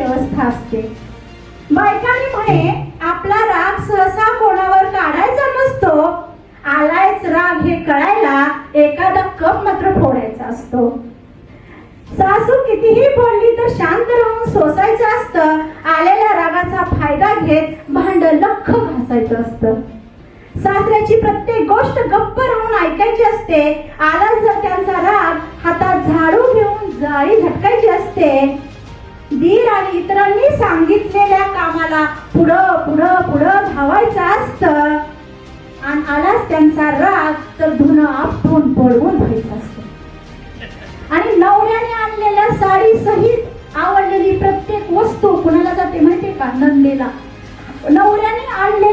व्यवस्था असते. बायकाने म्हणे आपला राग सहसा कोणावर काढायचा नसतो. आलायच राग हे कळायला एखादा कप मात्र फोडायचा असतो. सासू कितीही बोलली तर शांत राहून सोसायचं असतं. आलेल्या रागाचा फायदा घेत भांड लख घासायचं असतं. सासऱ्याची प्रत्येक गोष्ट गप्प राहून ऐकायची असते. आला पुढं पुढं पुढं धावायचं असतं. आणि आलाच त्यांचा राग तर धुणं आपटून पळवून व्हायचं असतं. आणि नवऱ्याने आणलेल्या साडी सहित आवडलेली प्रत्येक वस्तू कुणाला जाते माहितीये का? नंदेला. नवऱ्याने आणले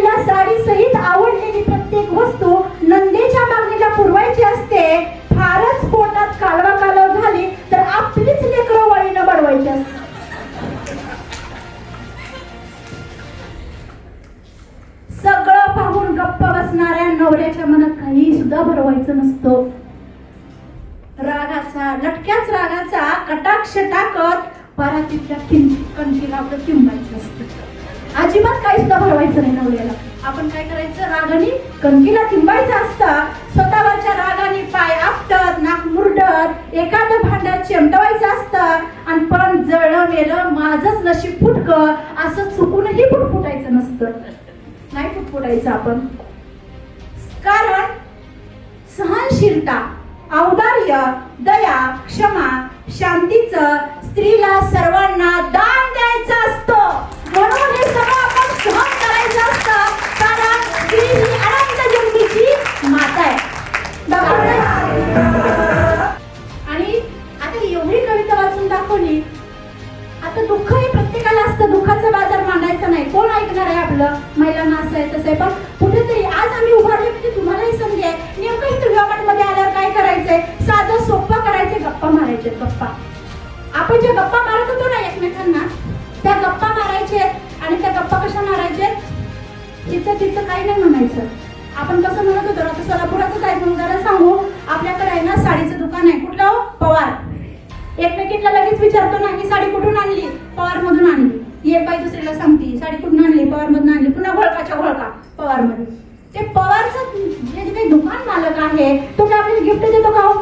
नवऱ्याच्या मनात काही सुद्धा भरवायचं नसतं. रागाचा लटक्याच रागाचा कटाक्ष टाकत परातीतल्या किं कणकीला आपलं किंबायचं असतं. अजिबात काही सुद्धा भरवायचं नाही नवऱ्याला आपण काय करायचं? रागाने कणकीला किंबायचं असतं. स्वतःवरच्या रागाने पाय आपटत नाक मुरडत एखादं भांड्यात चिमटवायचं असतं. आणि पण जळलं मेलं माझंच नशीब फुटकं असं चुकूनही फुटफुटायचं नसतं. नाही फुटफुटायचं आपण. कारण सहनशीलता औदार्य दया क्षमा शांतीचं स्त्रीला सर्वांना दान द्यायचं असतं. म्हणून हे सगळं आपण सहन करायचं असतं. कारण स्त्री ही अनंत जन्मीची माता आहे. आणि आता एवढी कविता वाचून दाखवली आता दुःख हे प्रत्येकाला असतं. दुःखाचा बाजार मांडायचा नाही. कोण ऐकणार आहे आपलं? महिलांना असं आहे तसं आहे. पण कुठेतरी आज आम्ही उभा म्हणजे तुम्हालाही संधी आहे. नेमकं इथं मध्ये आल्यावर काय करायचंय? साधं सोप्पा करायचंय गप्पा मारायचे गप्पा. आपण ज्या गप्पा मारत होतो ना एकमेकांना त्या गप्पा मारायचे आणि त्या गप्पा कशा मारायचे? तिचं तिचं काही नाही म्हणायचं. आपण कसं म्हणत होतो आता सोलापुराचं काय जरा सांगू. आपल्याकडे आहे ना साडीचं दुकान आहे. कुठलं हो? पवार. एकमेकीला लगेच विचारतो ना ही साडी कुठून आणली? पवार मधून आणली. एक बाई दुसरीला सांगते साडी कुठून आणली? पवार मधून आणली. पुन्हा घोळकाच्या घोळका पवार मधून ते पवारचं जे म्हणजे जे काही दुकान मालक आहे तो काय आपल्याला गिफ्ट देतो का हो?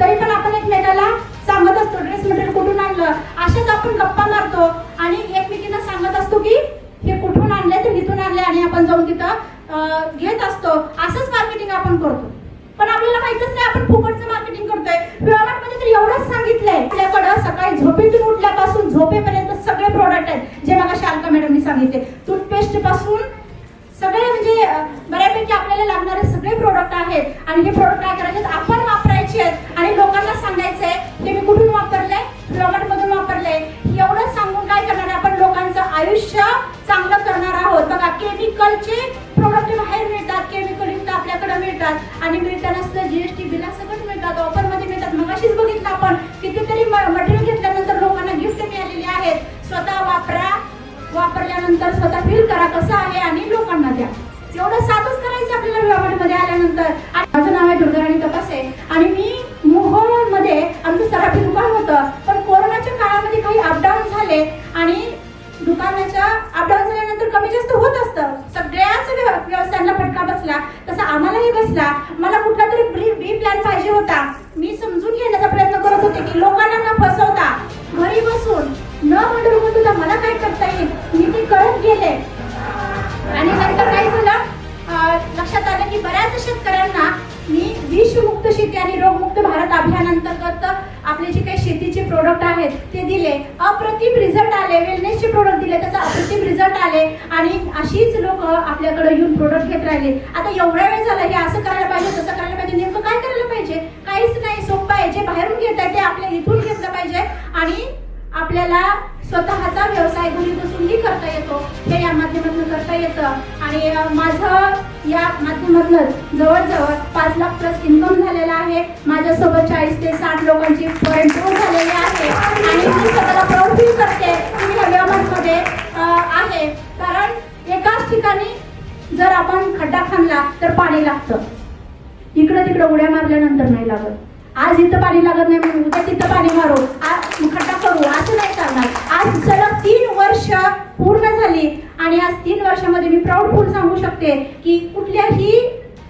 तरी पण आपण एकमेकाला सांगत असतो ड्रेस मटेरियल कुठून आणलं? अशाच आपण गप्पा मारतो आणि एकमेकींना सांगत असतो की हे कुठून आणले ते इथून आणले आणि आपण जाऊन तिथं घेत असतो. असंच मार्केटिंग आपण करतो. पण आपल्याला माहितच नाही आपण फुकटचं मार्केटिंग करतोय. मध्ये तर एवढंच सांगितलंय. आपल्याकडं सकाळी झोपेतून उठल्यापासून झोपेपर्यंत सगळे प्रोडक्ट आहेत. जे मला शालका मॅडमनी सांगितले. टूथपेस्टपासून सगळे म्हणजे बऱ्यापैकी आपल्याला लागणारे सगळे प्रोडक्ट आहेत. आणि हे प्रोडक्ट काय करायचे आपण वापरायचे आहेत. आणि लोकांना सांगायचंय हे मी कुठून वापरले फ्लॉमट मधून वापरले एवढं सांगून काय करणार आहे? आपण? लोकांचं आयुष्य चांगलं करणार आहोत. बघा केमिकलचे प्रोडक्ट बाहेर मिळतात. केमिकल युक्त आपल्याकडे मिळतात. आणि मिळताना सुद्धा जीएसटी बिला सगळं मिळतात. ऑफरमध्ये मिळतात. मग अशीच बघितलं आपण. कितीतरी मटेरियल घेतल्यानंतर लोकांना गिफ्ट मिळालेली आहेत. स्वतः वापरा. वापरल्यानंतर स्वतः फील करा कसं आहे आणि लोकांना द्या. एवढं साधच करायचं आपल्याला विवाहामध्ये आल्यानंतर. माझं नाव आहे दुर्गाराणी तपासे. आणि मी मोहोळमध्ये आमचं सराफी दुकान होतं. पण कोरोनाच्या काळामध्ये काही अपडाऊन झाले आणि दुकानाच्या अपडाऊन झाल्यानंतर कमी जास्त होत असतं. सगळ्याच व्यव- व्यवसायांना फटका बसला. तसा आम्हालाही बसला. की बऱ्याच शेतकऱ्यांना मी विषमुक्त शेती आणि रोगमुक्त भारत अभियानांतर्गत आपले जे काही शेतीचे प्रोडक्ट आहेत ते दिले. अप्रतिम रिझल्ट आले. वेलनेसचे प्रोडक्ट दिले. त्याचा अप्रतिम रिझल्ट आले. आणि अशीच लोक आपल्याकडे येऊन प्रोडक्ट घेत राहिले. आता एवढा वेळ झाला हे असं करायला पाहिजे तसं करायला पाहिजे. नेमकं काय करायला पाहिजे? काहीच नाही. सोपं आहे. जे बाहेरून घेत आहे ते आपल्या इथून घेतलं पाहिजे. आणि आपल्याला स्वतःचा व्यवसाय घरी बसूनही करता येतो. हे या माध्यमातून करता येतं. आणि माझं या माध्यमातून जवळजवळ पाच लाख प्लस इन्कम झालेला आहे. माझ्यासोबत चाळीस ते साठ लोकांची पॉईंट झालेली आहे. आणि मी स्वतःला प्राऊड फील करते. की मी या व्यवहारमध्ये आहे. कारण एकाच ठिकाणी जर आपण खड्डा खाणला तर पाणी लागतं. इकडं तिकडं उड्या मारल्यानंतर नाही लागत. आज इथं पाणी लागत नाही म्हणून उद्या तिथं पाणी मारू. आज खड्डा करू असं नाही चालणार आज सलग तीन वर्ष पूर्ण झाली आणि आज तीन वर्षामध्ये मी प्राऊडफुल सांगू शकते की कुठल्याही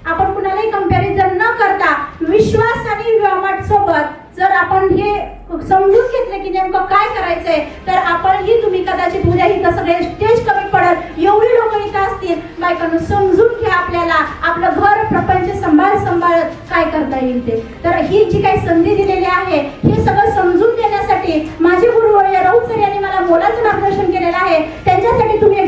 आपण कुणालाही कंपॅरिझन न करता विश्वास आणि व्यामाट सोबत जर आपण हे समजून घेतलं की नेमकं काय करायचंय तर आपणही तुम्ही कदाचित उद्या इथं सगळे स्टेज कमी पडत एवढी लोक इथं असतील. बायकांनो समजून घ्या आपल्याला. आपलं घर प्रपंच सांभाळ सांभाळत. काय करता येईल ते? तर ही जी काही संधी दिलेली आहे हे सगळं समजून देण्यासाठी माझे गुरु राऊत सर यांनी मला मोलाचं मार्गदर्शन केलेलं आहे. त्यांच्यासाठी तुम्ही